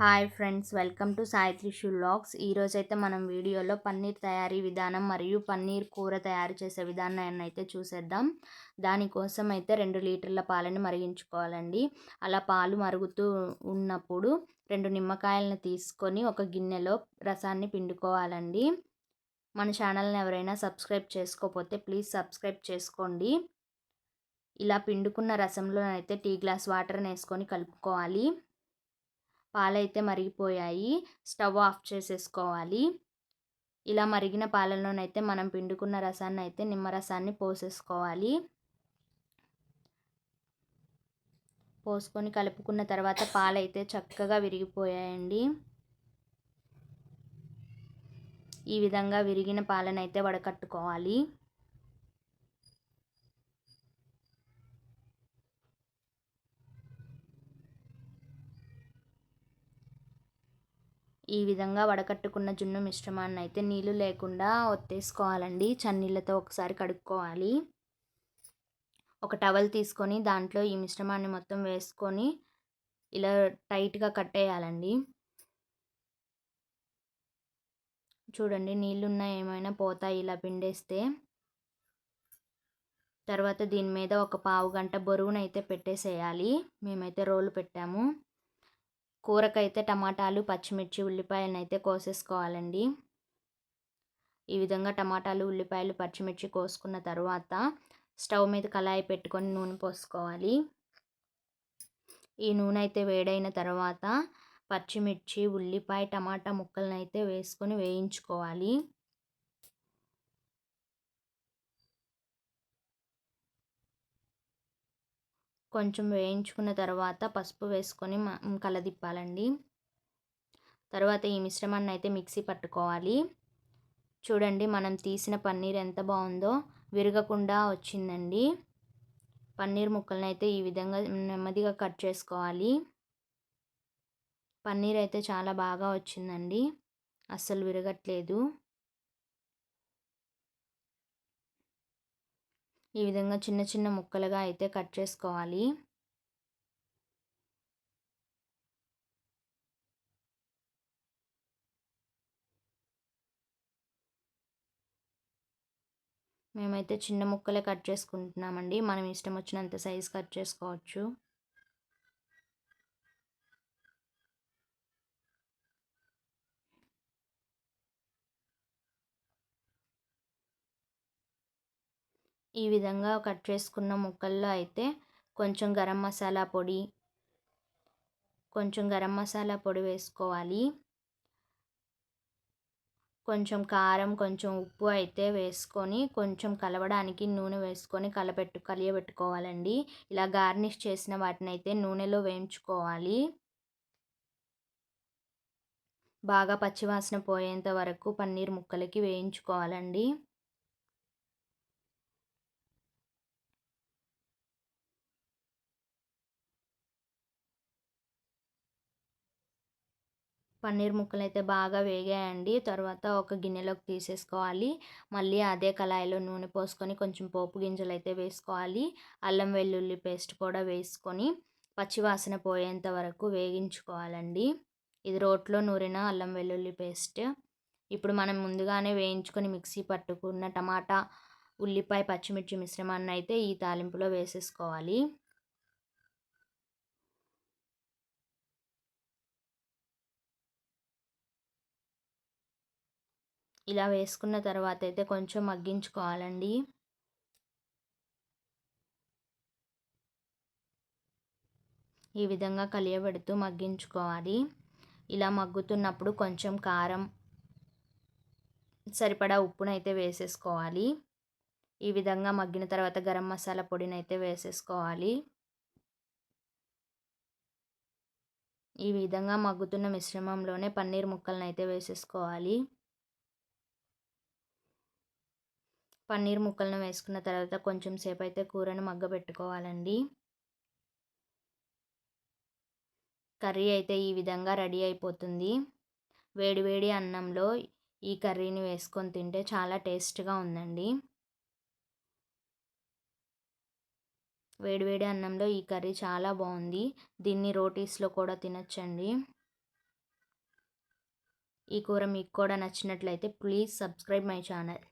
Hi friends welcome to Saitri shoe vlogs ఈరోజైతే మనం వీడియోలో పన్నీర్ తయారీ విధానం మరియు పన్నీర్ కూర తయారు చేసే విధానాన్ని అయితే చూసేద్దాం. దానికోసం అయితే రెండు లీటర్ల పాలని మరిగించుకోవాలండి. అలా పాలు మరుగుతూ ఉన్నప్పుడు రెండు నిమ్మకాయలను తీసుకొని ఒక గిన్నెలో రసాన్ని పిండుకోవాలండి. మన ఛానల్ని ఎవరైనా సబ్స్క్రైబ్ చేసుకోకపోతే ప్లీజ్ సబ్స్క్రైబ్ చేసుకోండి. ఇలా పిండుకున్న రసంలోనైతే టీ గ్లాస్ వాటర్ని వేసుకొని కలుపుకోవాలి. పాలైతే మరిగిపోయాయి. స్టవ్ ఆఫ్ చేసేసుకోవాలి. ఇలా మరిగిన పాలలోనైతే మనం పిండుకున్న రసాన్ని అయితే నిమ్మరసాన్ని పోసేసుకోవాలి. పోసుకొని కలుపుకున్న తర్వాత పాలైతే చక్కగా విరిగిపోయాయండి. ఈ విధంగా విరిగిన పాలనైతే వడకట్టుకోవాలి. ఈ విధంగా వడకట్టుకున్న జున్ను మిశ్రమాన్ని అయితే నీళ్ళు లేకుండా ఒత్తేసుకోవాలండి. చన్నీళ్ళతో ఒకసారి కడుక్కోవాలి. ఒక టవల్ తీసుకొని దాంట్లో ఈ మిశ్రమాన్ని మొత్తం వేసుకొని ఇలా టైట్గా కట్టేయాలండి. చూడండి నీళ్ళున్నా ఏమైనా పోతాయి ఇలా పిండేస్తే. తర్వాత దీని మీద ఒక పావు గంట బరువునైతే పెట్టేసేయాలి. మేమైతే రోలు పెట్టాము. కూరకైతే టమాటాలు పచ్చిమిర్చి ఉల్లిపాయలను అయితే కోసేసుకోవాలండి. ఈ విధంగా టమాటాలు ఉల్లిపాయలు పచ్చిమిర్చి కోసుకున్న తర్వాత స్టవ్ మీద కళాయి పెట్టుకొని నూనె పోసుకోవాలి. ఈ నూనె అయితే వేడైన తర్వాత పచ్చిమిర్చి ఉల్లిపాయ టమాటా ముక్కలను అయితే వేసుకొని వేయించుకోవాలి. కొంచెం వేయించుకున్న తర్వాత పసుపు వేసుకొని కలదిప్పాలండి. తర్వాత ఈ మిశ్రమాన్ని అయితే మిక్సీ పట్టుకోవాలి. చూడండి మనం తీసిన పన్నీర్ ఎంత బాగుందో విరగకుండా వచ్చిందండి. పన్నీర్ ముక్కలను అయితే ఈ విధంగా నెమ్మదిగా కట్ చేసుకోవాలి. పన్నీర్ అయితే చాలా బాగా వచ్చిందండి. అస్సలు విరగట్లేదు. ఈ విధంగా చిన్న చిన్న ముక్కలుగా అయితే కట్ చేసుకోవాలి. మేమైతే చిన్న ముక్కలే కట్ చేసుకుంటున్నామండి. మనం ఇష్టం వచ్చినంత సైజ్ కట్ చేసుకోవచ్చు. ఈ విధంగా కట్ చేసుకున్న ముక్కల్లో అయితే కొంచెం గరం మసాలా పొడి కొంచెం గరం మసాలా పొడి వేసుకోవాలి. కొంచెం కారం కొంచెం ఉప్పు అయితే వేసుకొని కొంచెం కలవడానికి నూనె వేసుకొని కలపెట్టు కలియబెట్టుకోవాలండి. ఇలా గార్నిష్ చేసిన వాటిని అయితే నూనెలో వేయించుకోవాలి. బాగా పచ్చివాసన పోయేంత వరకు పన్నీర్ ముక్కలకి వేయించుకోవాలండి. పన్నీర్ ముక్కలు అయితే బాగా వేగాయండి. తర్వాత ఒక గిన్నెలోకి తీసేసుకోవాలి. మళ్ళీ అదే కళాయిలో నూనె పోసుకొని కొంచెం పోపు గింజలు అయితే వేసుకోవాలి. అల్లం వెల్లుల్లి పేస్ట్ కూడా వేసుకొని పచ్చివాసన పోయేంత వరకు వేగించుకోవాలండి. ఇది రోట్లో నూరిన అల్లం వెల్లుల్లి పేస్ట్. ఇప్పుడు మనం ముందుగానే వేయించుకొని మిక్సీ పట్టుకున్న టమాటా ఉల్లిపాయ పచ్చిమిర్చి మిశ్రమాన్ని అయితే ఈ తాలింపులో వేసేసుకోవాలి. ఇలా వేసుకున్న తర్వాత అయితే కొంచెం మగ్గించుకోవాలండి. ఈ విధంగా కలియబెడుతూ మగ్గించుకోవాలి. ఇలా మగ్గుతున్నప్పుడు కొంచెం కారం సరిపడా ఉప్పునైతే వేసేసుకోవాలి. ఈ విధంగా మగ్గిన తర్వాత గరం మసాలా పొడిని అయితే వేసేసుకోవాలి. ఈ విధంగా మగ్గుతున్న మిశ్రమంలోనే పన్నీర్ ముక్కలను అయితే వేసేసుకోవాలి. పన్నీర్ ముక్కలను వేసుకున్న తర్వాత కొంచెం సేపు అయితే కూరను మగ్గబెట్టుకోవాలండి. కర్రీ అయితే ఈ విధంగా రెడీ అయిపోతుంది. వేడివేడి అన్నంలో ఈ కర్రీని వేసుకొని తింటే చాలా టేస్ట్గా ఉందండి. వేడివేడి అన్నంలో ఈ కర్రీ చాలా బాగుంది. దీన్ని రోటీస్లో కూడా తినచ్చండి. ఈ కూర మీకు కూడా నచ్చినట్లయితే ప్లీజ్ సబ్స్క్రైబ్ మై ఛానల్.